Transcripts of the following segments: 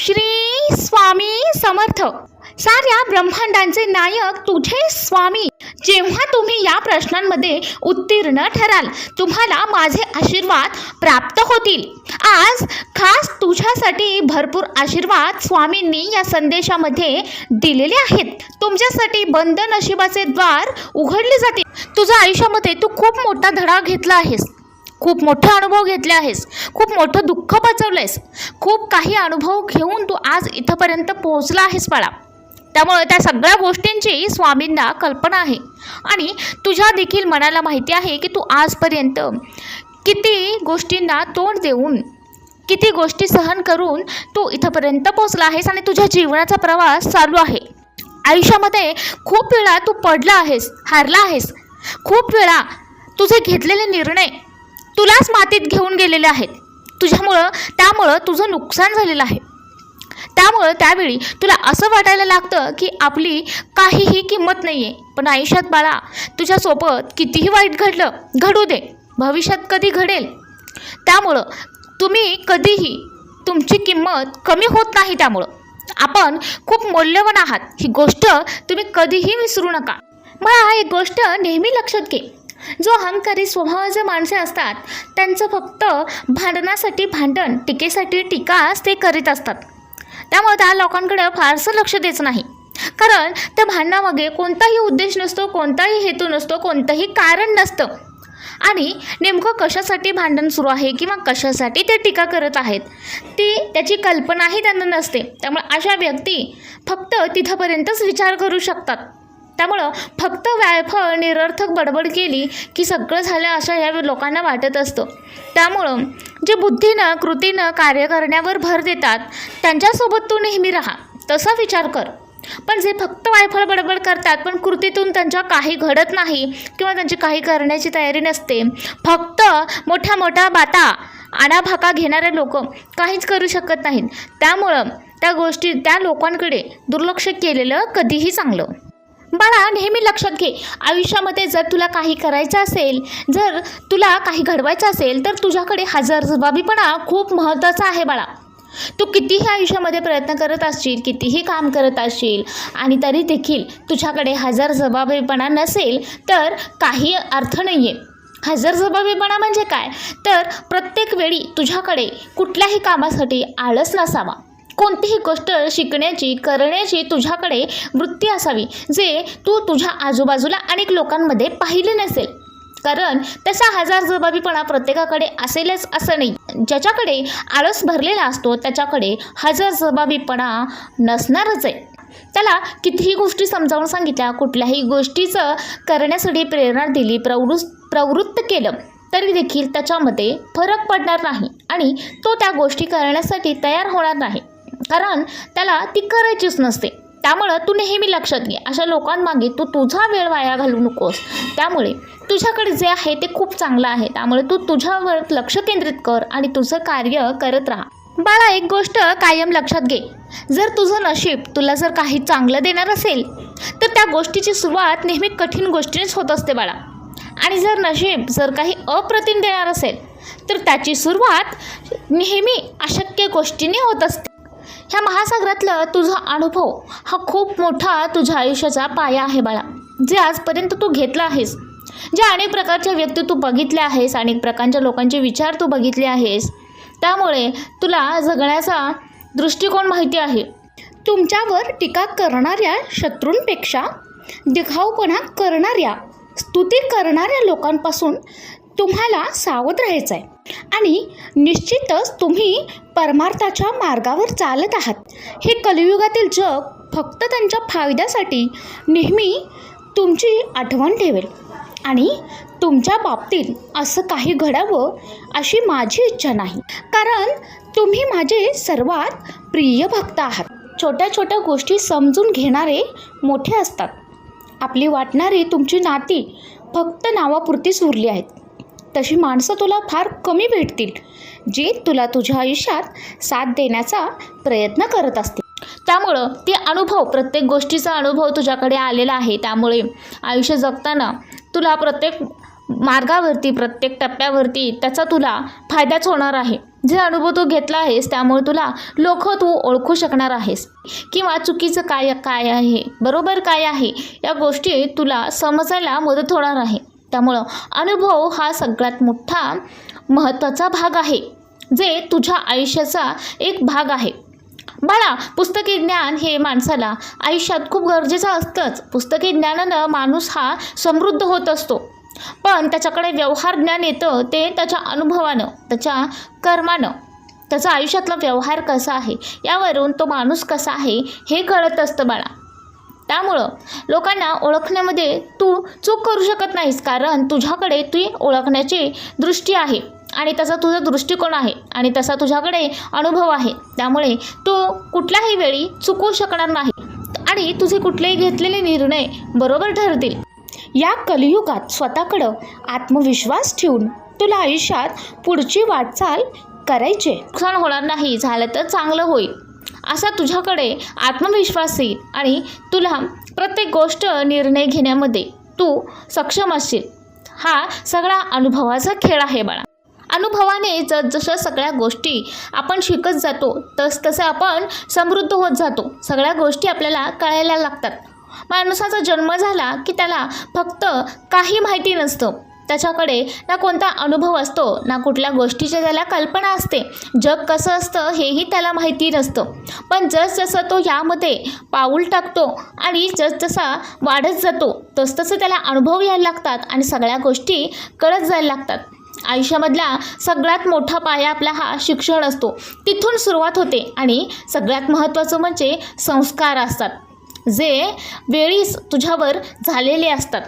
श्री स्वामी समर्थ. साऱ्या ब्रह्मांडांचे नायक तुझे स्वामी जेव्हा तुम्ही या प्रश्नांमध्ये उत्तीर्ण ठराल तुम्हाला माझे आशीर्वाद प्राप्त होतील. आज खास तुझ्यासाठी भरपूर आशीर्वाद स्वामींनी या संदेशामध्ये दिलेले आहेत. तुमच्यासाठी बंद नशिबाचे द्वार उघडले जातील. तुझ्या आयुष्यामध्ये तू खूप मोठा धडा घेतला आहेस. खूप मोठा अनुभव घेतले आहेस. खूप मोठं दुःख पचवलं आहेस खूप काही अनुभव घेऊन तू आज इथंपर्यंत पोहोचला आहेस बाळा. त्यामुळे त्या सगळ्या गोष्टींची स्वामींना कल्पना आहे. आणि तुझ्या देखील मनाला माहिती आहे की तू आजपर्यंत किती गोष्टींना तोंड देऊन किती गोष्टी सहन करून तू इथंपर्यंत पोचला आहेस आणि तुझ्या जीवनाचा प्रवास चालू आहे. आयुष्यामध्ये खूप वेळा तू पडला आहेस हारला आहेस. खूप वेळा तुझे घेतलेले निर्णय तुलाच मातीत घेऊन गेलेले आहेत. तुझ्यामुळं त्यामुळं तुझं नुकसान झालेलं आहे. त्यामुळं त्यावेळी तुला असं वाटायला लागतं की आपली काहीही किंमत नाही आहे पण आयुष्यात बाळा तुझ्यासोबत कितीही वाईट घडलं घडू दे. भविष्यात कधी घडेल? त्यामुळं तुम्ही कधीही तुमची किंमत कमी होत नाही त्यामुळं. आपण खूप मौल्यवान आहात. ही गोष्ट तुम्ही कधीही विसरू नका. मला एक गोष्ट नेहमी लक्षात घे. जो अहंकारी स्वभावाचे माणसे असतात त्यांचं फक्त भांडणासाठी भांडण टीकेसाठी टीकाच ते करीत असतात. त्यामुळे त्या लोकांकडे फारसं लक्ष द्यायचं नाही. कारण त्या भांडणामागे कोणताही उद्देश नसतो कोणताही हेतू नसतो कोणतंही कारण नसतं. आणि नेमकं कशासाठी भांडण सुरू आहे किंवा कशासाठी ते टीका करत आहेत ती त्याची कल्पनाही त्यांना नसते. त्यामुळे अशा व्यक्ती फक्त तिथंपर्यंतच विचार करू शकतात. त्यामुळं फक्त व्यायफळ निरर्थक बडबड केली की सगळं झालं असं ह्या लोकांना वाटत असतं. त्यामुळं जे बुद्धीनं कृतीनं कार्य करण्यावर भर देतात त्यांच्यासोबत तू नेहमी राहा. तसा विचार कर. पण जे फक्त वायफळ बडबड करतात पण कृतीतून त्यांच्या काही घडत नाही किंवा त्यांची काही करण्याची तयारी नसते फक्त मोठ्या मोठ्या बाता आडाभाका घेणारे लोक काहीच करू शकत नाहीत. त्यामुळं त्या गोष्टी त्या लोकांकडे दुर्लक्ष केलेलं कधीही चांगलं. बाळा नेहमी लक्षात घे. आयुष्यामध्ये जर तुला काही करायचं असेल जर तुला काही घडवायचं असेल तर तुझ्याकडे हजर जबाबीपणा खूप महत्त्वाचा आहे बाळा. तू कितीही आयुष्यामध्ये प्रयत्न करत असशील कितीही काम करत असशील आणि तरी देखील तुझ्याकडे हजर जबाबीपणा नसेल तर काही अर्थ नाही आहे हजर जबाबीपणा म्हणजे काय? तर प्रत्येक वेळी तुझ्याकडे कुठल्याही कामासाठी आळस नसावा. कोणतीही गोष्ट शिकण्याची करण्याची तुझ्याकडे वृत्ती असावी जे तू तुझ्या आजूबाजूला अनेक लोकांमध्ये पाहिले नसेल. कारण तसा हजार जबाबीपणा प्रत्येकाकडे असेलच असं नाही. ज्याच्याकडे आळस भरलेला असतो त्याच्याकडे हजार जबाबीपणा नसणारच आहे. त्याला कितीही गोष्टी समजावून सांगितल्या कुठल्याही गोष्टीचं करण्यासाठी प्रेरणा दिली प्रवृ प्रवृत्त केलं तरी देखील त्याच्यामध्ये फरक पडणार नाही आणि तो त्या गोष्टी करण्यासाठी तयार होणार नाही. कारण त्याला ती करायचीच नसते. त्यामुळं तू नेहमी लक्षात घे. अशा लोकांमागे तू तुझा वेळ वाया घालू नकोस. त्यामुळे तुझ्याकडे जे आहे ते खूप चांगलं आहे. त्यामुळे तू तुझ्यावर लक्ष केंद्रित कर आणि तुझं कार्य करत राहा. बाळा एक गोष्ट कायम लक्षात घे. जर तुझं नशीब तुला जर काही चांगलं देणार असेल तर त्या गोष्टीची सुरुवात नेहमी कठीण गोष्टीनेच होत असते बाळा. आणि जर नशीब जर काही अप्रतिम देणार असेल तर त्याची सुरुवात नेहमी अशक्य गोष्टीने होत असते. ह्या महासागरातलं तुझा अनुभव हा खूप मोठा तुझ्या आयुष्याचा पाया आहे बाळा. जे आजपर्यंत तू घेतला आहेस ज्या अनेक प्रकारच्या व्यक्ती तू बघितल्या आहेस अनेक प्रकारच्या लोकांचे विचार तू बघितले आहेस त्यामुळे तुला जगण्याचा दृष्टिकोन माहिती आहे. तुमच्यावर टीका करणाऱ्या शत्रूंपेक्षा दिखाऊपणा करणाऱ्या स्तुती करणाऱ्या लोकांपासून तुम्हाला सावध राहायचं आहे आणि निश्चितच तुम्ही परमार्थाच्या मार्गावर चालत आहात. हे कलियुगातील जग फक्त त्यांच्या फायद्यासाठी नेहमी तुमची आठवण ठेवेल. आणि तुमच्या बाबतीत असं काही घडावं अशी माझी इच्छा नाही. कारण तुम्ही माझे सर्वात प्रिय भक्त आहात. छोट्या छोट्या गोष्टी समजून घेणारे मोठे असतात. आपली वाटणारी तुमची नाती फक्त नावापुरतीच उरली आहेत. तशी माणसं तुला फार कमी भेटतील जी तुला तुझ्या आयुष्यात साथ देण्याचा प्रयत्न करत असतील. त्यामुळं ते अनुभव प्रत्येक गोष्टीचा अनुभव तुझ्याकडे आलेला आहे. त्यामुळे आयुष्य जगताना तुला प्रत्येक मार्गावरती प्रत्येक टप्प्यावरती त्याचा तुला फायदाच होणार आहे. जे अनुभव तू घेतला आहेस त्यामुळे तुला लोक तू ओळखू शकणार आहेस. किंवा चुकीचं काय काय आहे बरोबर काय आहे या गोष्टी तुला समजायला मदत होणार आहे. त्यामुळं अनुभव हा सगळ्यात मोठा महत्त्वाचा भाग आहे जे तुझ्या आयुष्याचा एक भाग आहे. बाळा पुस्तकी ज्ञान हे माणसाला आयुष्यात खूप गरजेचं असतंच. पुस्तकी ज्ञानानं माणूस हा समृद्ध होत असतो. पण त्याच्याकडे व्यवहार ज्ञान येतं ते त्याच्या अनुभवानं त्याच्या कर्मानं. त्याचा आयुष्यातला व्यवहार कसा आहे यावरून तो माणूस कसा आहे हे कळत असतं बाळा. त्यामुळं लोकांना ओळखण्यामध्ये तू चूक करू शकत नाहीस कारण तुझ्याकडे ती ओळखण्याची दृष्टी आहे आणि तसा तुझा दृष्टिकोन आहे आणि तसा तुझ्याकडे अनुभव आहे. त्यामुळे तू कुठल्याही वेळी चुकू शकणार नाही आणि तुझे कुठलेही घेतलेले निर्णय बरोबर ठरतील. या कलियुगात स्वतःकडं आत्मविश्वास ठेवून तुला आयुष्यात पुढची वाटचाल करायचे नुकसान होणार नाही झालं तर चांगलं होईल. असा तुझ्याकडे आत्मविश्वास येईल आणि तुला प्रत्येक गोष्ट निर्णय घेण्यामध्ये तू सक्षम असशील. हा सगळा अनुभवाचा खेळ आहे बाळा. अनुभवाने जसजशा सगळ्या गोष्टी आपण शिकत जातो तसतसे आपण समृद्ध होत जातो. सगळ्या गोष्टी आपल्याला कळायला लागतात. माणसाचा जन्म झाला की त्याला फक्त काही माहिती नसतं. त्याच्याकडे ना कोणता अनुभव असतो ना कुठल्या गोष्टीची त्याला कल्पना असते. जग कसं असतं हेही त्याला माहिती नसतं. पण जसजसं तो यामध्ये पाऊल टाकतो आणि जसजसा वाढत जातो तसतसं त्याला अनुभव यायला लागतात आणि सगळ्या गोष्टी कळत जायला लागतात. आयुष्यामधला सगळ्यात मोठा पाया आपला हा शिक्षण असतो. तिथून सुरुवात होते आणि सगळ्यात महत्त्वाचं म्हणजे संस्कार असतात जे वेळीच तुझ्यावर झालेले असतात.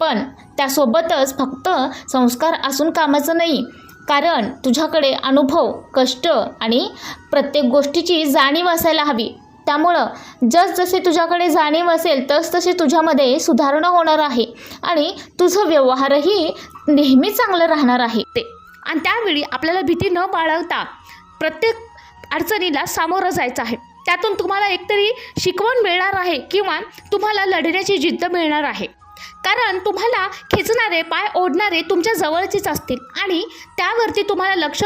पण त्यासोबतच फक्त संस्कार असून कामाचं नाही. कारण तुझ्याकडे अनुभव कष्ट आणि प्रत्येक गोष्टीची जाणीव असायला हवी. त्यामुळं जसजसे तुझ्याकडे जाणीव असेल तसतसे तुझ्यामध्ये सुधारणा होणार आहे आणि तुझं व्यवहारही नेहमी चांगलं राहणार आहे. ते आणि त्यावेळी आपल्याला भीती न बाळगता प्रत्येक अडचणीला सामोरं जायचं आहे. त्यातून तुम्हाला एकतरी शिकवण मिळणार आहे किंवा तुम्हाला लढण्याची जिद्द मिळणार आहे. कारण तुम्हाला खेचणारे पाय ओढणारे तुमच्या जवळचेच असतील. आणि त्यावरती तुम्हाला लक्ष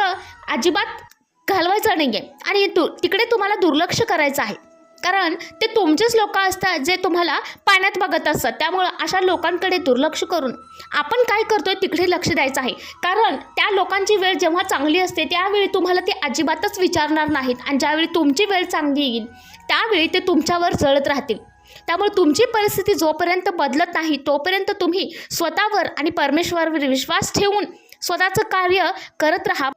अजिबात घालवायचं नाही आहे आणि तु तिकडे तुम्हाला दुर्लक्ष करायचं आहे. कारण ते तुमचेच लोक असतात जे तुम्हाला पाण्यात बघत असतात. त्यामुळं अशा लोकांकडे दुर्लक्ष करून आपण काय करतोय तिकडे लक्ष द्यायचं आहे. कारण त्या लोकांची वेळ जेव्हा चांगली असते त्यावेळी तुम्हाला ते अजिबातच विचारणार नाहीत. आणि ज्यावेळी तुमची वेळ चांगली येईल त्यावेळी ते तुमच्यावर जळत राहतील. त्यामुळे तुमची परिस्थिती जोपर्यंत बदलत नाही तोपर्यंत तुम्ही स्वतःवर आणि परमेश्वरावर विश्वास ठेवून स्वतःचं कार्य करत राहा.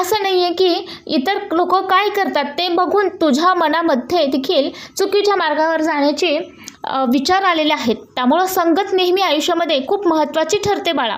असं नाही आहे की इतर लोक काय करतात ते बघून तुझ्या मनामध्ये देखील चुकीच्या मार्गावर जाण्याचे विचार आलेले आहेत. त्यामुळं संगत नेहमी आयुष्यामध्ये खूप महत्त्वाची ठरते बाळा.